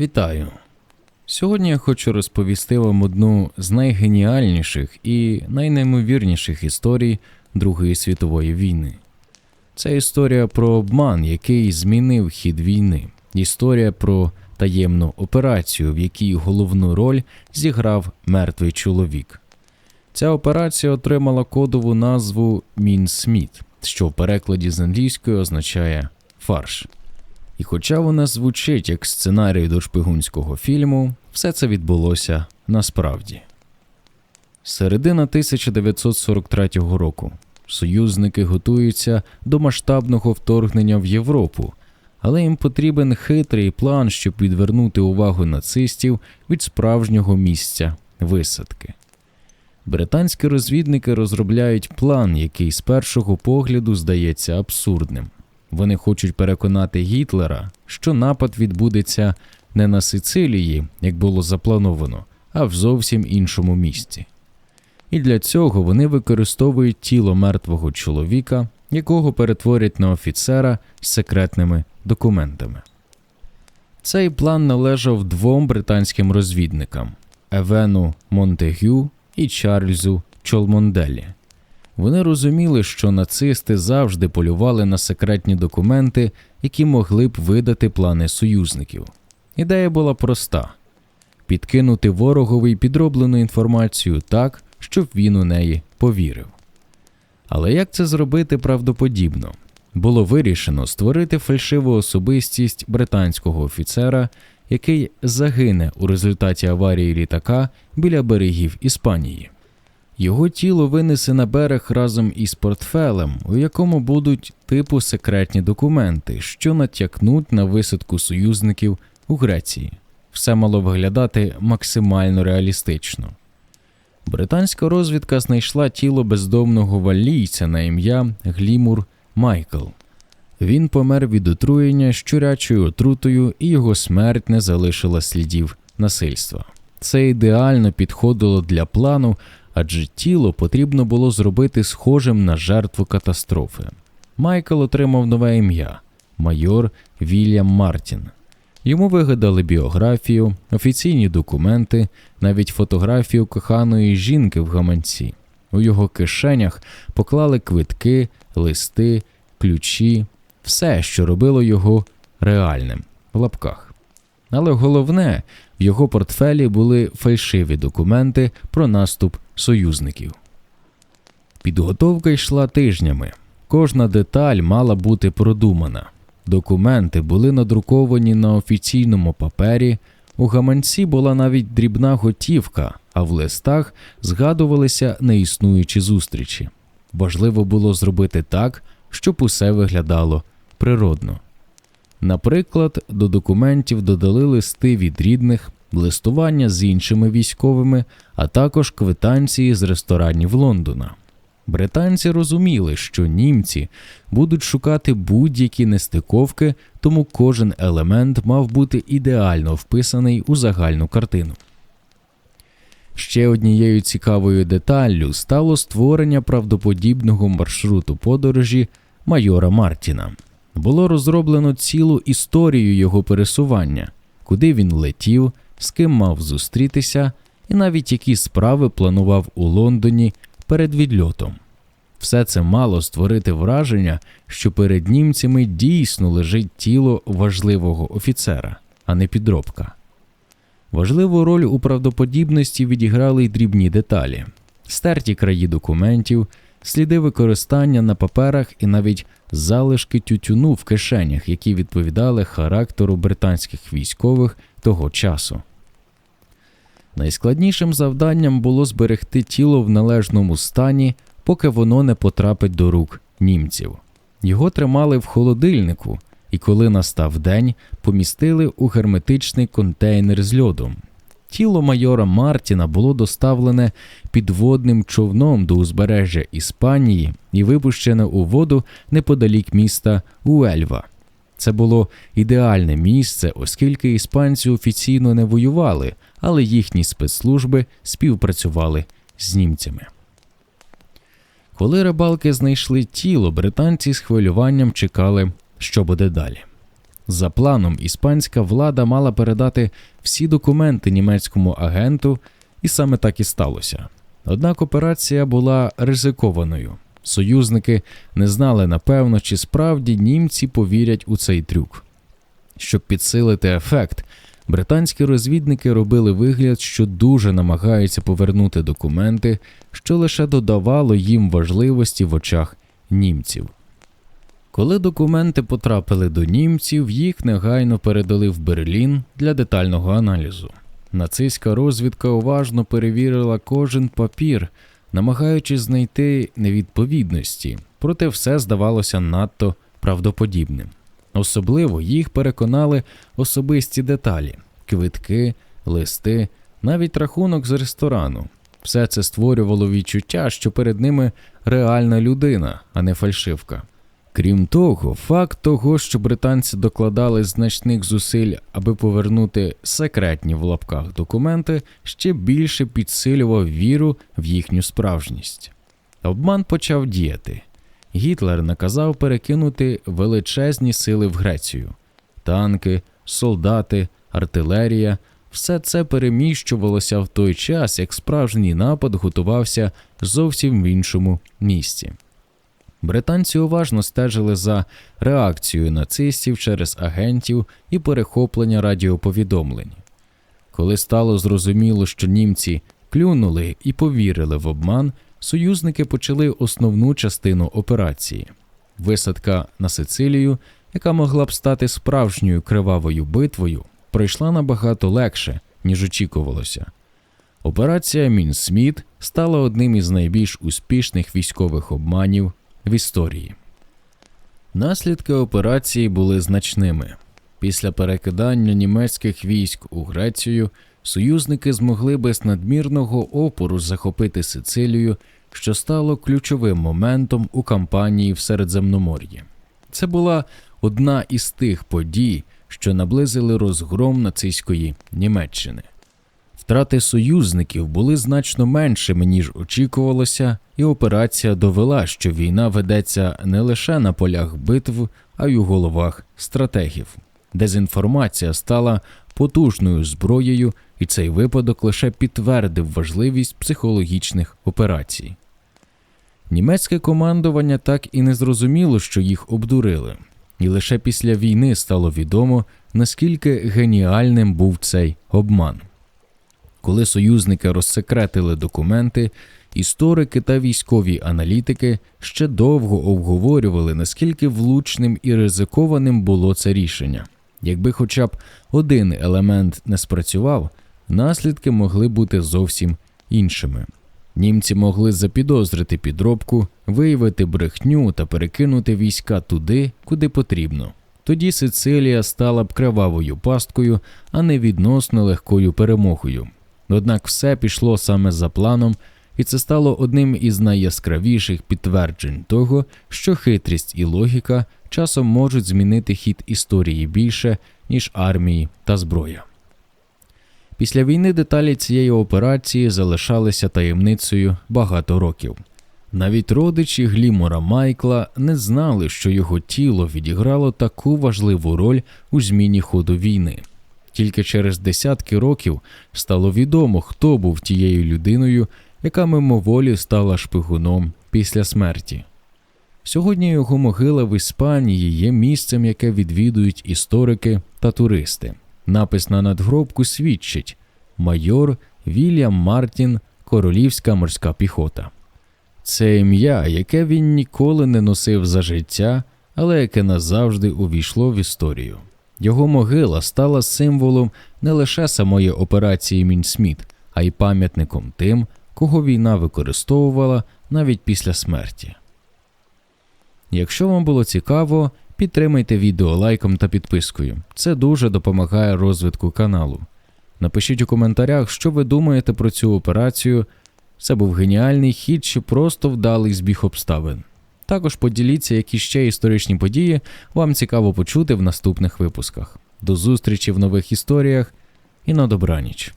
Вітаю! Сьогодні я хочу розповісти вам одну з найгеніальніших і найнеймовірніших історій Другої світової війни. Це історія про обман, який змінив хід війни, історія про таємну операцію, в якій головну роль зіграв мертвий чоловік. Ця операція отримала кодову назву Мін Сміт, що в перекладі з англійської означає фарш. І хоча вона звучить як сценарій до шпигунського фільму, все це відбулося насправді. Середина 1943 року. Союзники готуються до масштабного вторгнення в Європу, але їм потрібен хитрий план, щоб відвернути увагу нацистів від справжнього місця висадки. Британські розвідники розробляють план, який з першого погляду здається абсурдним. Вони хочуть переконати Гітлера, що напад відбудеться не на Сицилії, як було заплановано, а в зовсім іншому місці. І для цього вони використовують тіло мертвого чоловіка, якого перетворять на офіцера з секретними документами. Цей план належав двом британським розвідникам Евену Монтегю і Чарльзу Чолмонделі. Вони розуміли, що нацисти завжди полювали на секретні документи, які могли б видати плани союзників. Ідея була проста: підкинути ворогові підроблену інформацію так, щоб він у неї повірив. Але як це зробити правдоподібно? Було вирішено створити фальшиву особистість британського офіцера, який загине у результаті аварії літака біля берегів Іспанії. Його тіло винесе на берег разом із портфелем, у якому будуть типу секретні документи, що натякнуть на висадку союзників у Греції. Все мало виглядати максимально реалістично. Британська розвідка знайшла тіло бездомного валійця на ім'я Глімур Майкл. Він помер від отруєння щурячою отрутою, і його смерть не залишила слідів насильства. Це ідеально підходило для плану, адже тіло потрібно було зробити схожим на жертву катастрофи. Майкл отримав нове ім'я майор Вільям Мартін. Йому вигадали біографію, офіційні документи, навіть фотографію коханої жінки в гаманці. У його кишенях поклали квитки, листи, ключі, все, що робило його реальним в лапках. Але головне, в його портфелі були фальшиві документи про наступ союзників. Підготовка йшла тижнями. Кожна деталь мала бути продумана. Документи були надруковані на офіційному папері, у гаманці була навіть дрібна готівка, а в листах згадувалися неіснуючі зустрічі. Важливо було зробити так, щоб усе виглядало природно. Наприклад, до документів додали листи від рідних, листування з іншими військовими, а також квитанції з ресторанів Лондона. Британці розуміли, що німці будуть шукати будь-які нестиковки, тому кожен елемент мав бути ідеально вписаний у загальну картину. Ще однією цікавою деталлю стало створення правдоподібного маршруту подорожі майора Мартіна. Було розроблено цілу історію його пересування, куди він летів, з ким мав зустрітися, і навіть які справи планував у Лондоні перед відльотом. Все це мало створити враження, що перед німцями дійсно лежить тіло важливого офіцера, а не підробка. Важливу роль у правдоподібності відіграли й дрібні деталі, стерті краї документів, сліди використання на паперах і навіть залишки тютюну в кишенях, які відповідали характеру британських військових того часу. Найскладнішим завданням було зберегти тіло в належному стані, поки воно не потрапить до рук німців. Його тримали в холодильнику, і коли настав день, помістили у герметичний контейнер з льодом. Тіло майора Мартіна було доставлене підводним човном до узбережжя Іспанії і випущене у воду неподалік міста Уельва. Це було ідеальне місце, оскільки іспанці офіційно не воювали, але їхні спецслужби співпрацювали з німцями. Коли рибалки знайшли тіло, британці з хвилюванням чекали, що буде далі. За планом, іспанська влада мала передати всі документи німецькому агенту, і саме так і сталося. Однак операція була ризикованою. Союзники не знали напевно, чи справді німці повірять у цей трюк. Щоб підсилити ефект, британські розвідники робили вигляд, що дуже намагаються повернути документи, що лише додавало їм важливості в очах німців. Коли документи потрапили до німців, їх негайно передали в Берлін для детального аналізу. Нацистська розвідка уважно перевірила кожен папір, намагаючись знайти невідповідності, проте все здавалося надто правдоподібним. Особливо їх переконали особисті деталі: квитки, листи, навіть рахунок з ресторану. Все це створювало відчуття, що перед ними реальна людина, а не фальшивка. Крім того, факт того, що британці докладали значних зусиль, аби повернути секретні в лапках документи, ще більше підсилював віру в їхню справжність. Обман почав діяти. Гітлер наказав перекинути величезні сили в Грецію. Танки, солдати, артилерія все це переміщувалося в той час, як справжній напад готувався зовсім в іншому місці. Британці уважно стежили за реакцією нацистів через агентів і перехоплення радіоповідомлень. Коли стало зрозуміло, що німці клюнули і повірили в обман, союзники почали основну частину операції висадка на Сицилію, яка могла б стати справжньою кривавою битвою, пройшла набагато легше, ніж очікувалося. Операція Мінсміт стала одним із найбільш успішних військових обманів в історії. Наслідки операції були значними. Після перекидання німецьких військ у Грецію союзники змогли без надмірного опору захопити Сицилію, що стало ключовим моментом у кампанії в Середземномор'ї. Це була одна із тих подій, що наблизили розгром нацистської Німеччини. Втрати союзників були значно меншими, ніж очікувалося, і операція довела, що війна ведеться не лише на полях битв, а й у головах стратегів. Дезінформація стала потужною зброєю, і цей випадок лише підтвердив важливість психологічних операцій. Німецьке командування так і не зрозуміло, що їх обдурили, і лише після війни стало відомо, наскільки геніальним був цей обман. Коли союзники розсекретили документи, історики та військові аналітики ще довго обговорювали, наскільки влучним і ризикованим було це рішення. Якби хоча б один елемент не спрацював, наслідки могли бути зовсім іншими. Німці могли запідозрити підробку, виявити брехню та перекинути війська туди, куди потрібно. Тоді Сицилія стала б кривавою пасткою, а не відносно легкою перемогою. Однак все пішло саме за планом, і це стало одним із найяскравіших підтверджень того, що хитрість і логіка часом можуть змінити хід історії більше, ніж армії та зброя. Після війни деталі цієї операції залишалися таємницею багато років. Навіть родичі Глімора Майкла не знали, що його тіло відіграло таку важливу роль у зміні ходу війни. Тільки через десятки років стало відомо, хто був тією людиною, яка мимоволі стала шпигуном після смерті. Сьогодні його могила в Іспанії є місцем, яке відвідують історики та туристи. Напис на надгробку свідчить майор Вільям Мартін, Королівська морська піхота. Це ім'я, яке він ніколи не носив за життя, але яке назавжди увійшло в історію. Його могила стала символом не лише самої операції Мінсміт, а й пам'ятником тим, кого війна використовувала навіть після смерті. Якщо вам було цікаво, підтримайте відео лайком та підпискою. Це дуже допомагає розвитку каналу. Напишіть у коментарях, що ви думаєте про цю операцію. Це був геніальний хід чи просто вдалий збіг обставин. Також поділіться, які ще історичні події вам цікаво почути в наступних випусках. До зустрічі в нових історіях і на добраніч.